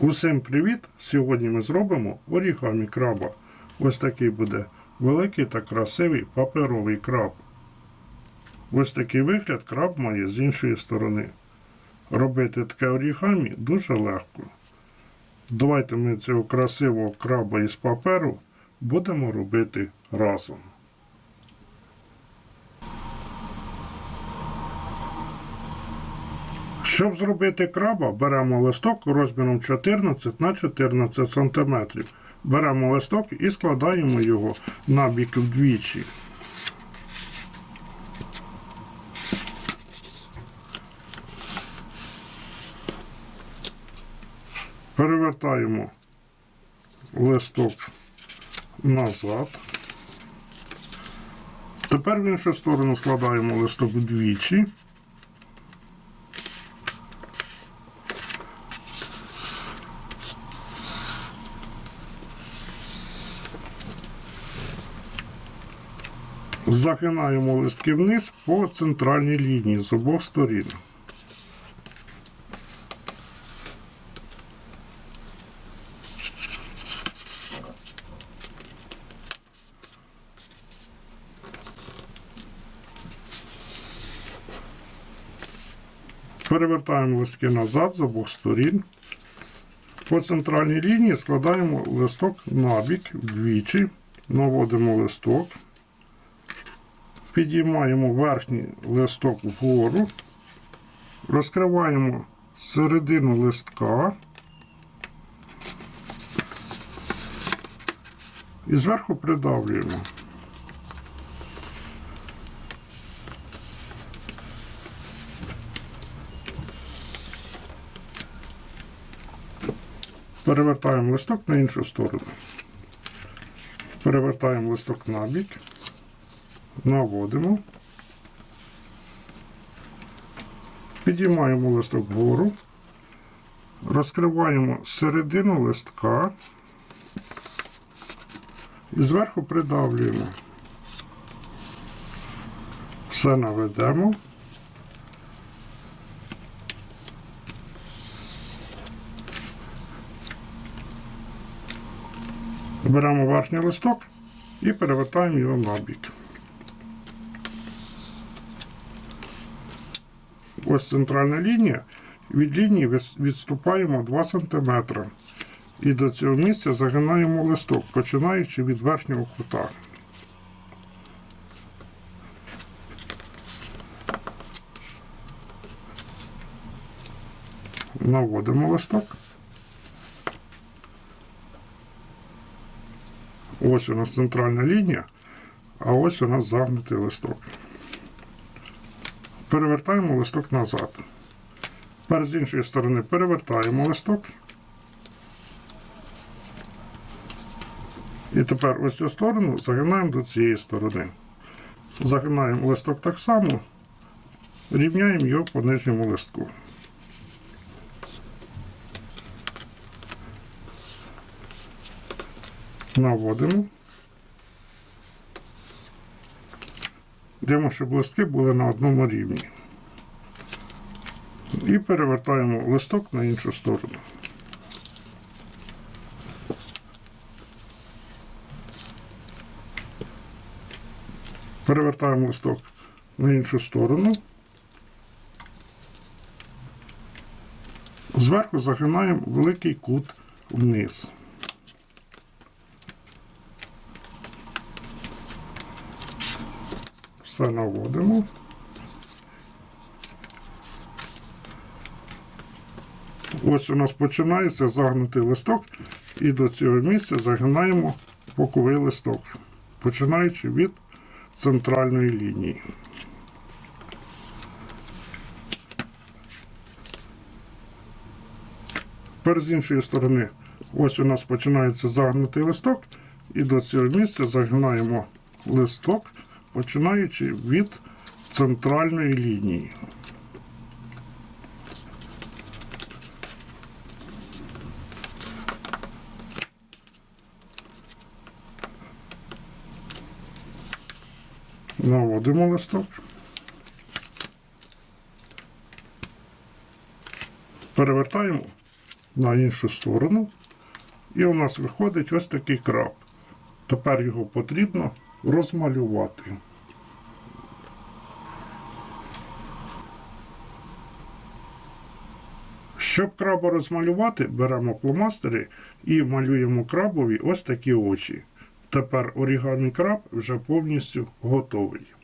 Усім привіт! Сьогодні ми зробимо орігамі краба. Ось такий буде великий та красивий паперовий краб. Ось такий вигляд краб має з іншої сторони. Робити таке орігамі дуже легко. Давайте ми цього красивого краба із паперу будемо робити разом. Щоб зробити краба, беремо листок розміром 14 на 14 см. Беремо листок і складаємо його на бік вдвічі. Перевертаємо листок назад. Тепер в іншу сторону складаємо листок вдвічі. Загинаємо листки вниз по центральній лінії з обох сторін. Перевертаємо листки назад з обох сторін. По центральній лінії складаємо листок набік вдвічі, наводимо листок. Підіймаємо верхній листок вгору, розкриваємо середину листка і зверху придавлюємо. Перевертаємо листок на іншу сторону. Перевертаємо листок на бік наводимо, підіймаємо листок вгору, розкриваємо середину листка і зверху придавлюємо. Все наведемо. Беремо верхній листок і перевертаємо його на бік. Ось центральна лінія. Від лінії відступаємо 2 см. І до цього місця загинаємо листок, починаючи від верхнього кута. Наводимо листок. Ось у нас центральна лінія, а ось у нас загнутий листок. Перевертаємо листок назад. Тепер з іншої сторони перевертаємо листок. І тепер ось цю сторону загинаємо до цієї сторони. Загинаємо листок так само, рівняємо його по нижньому листку. Наводимо. Дивимо, щоб листки були на одному рівні. І перевертаємо листок на іншу сторону. Перевертаємо листок на іншу сторону. Зверху загинаємо великий кут вниз. Все наводимо. Ось у нас починається загнутий листок, і до цього місця загинаємо боковий листок, починаючи від центральної лінії. Тепер з іншої сторони, ось у нас починається загнутий листок, і до цього місця загинаємо листок, починаючи від центральної лінії. Наводимо листок. Перевертаємо на іншу сторону. І у нас виходить ось такий краб. Тепер його потрібно розмалювати. Щоб краба розмалювати, беремо фломастери і малюємо крабові ось такі очі. Тепер орігамі краб вже повністю готовий.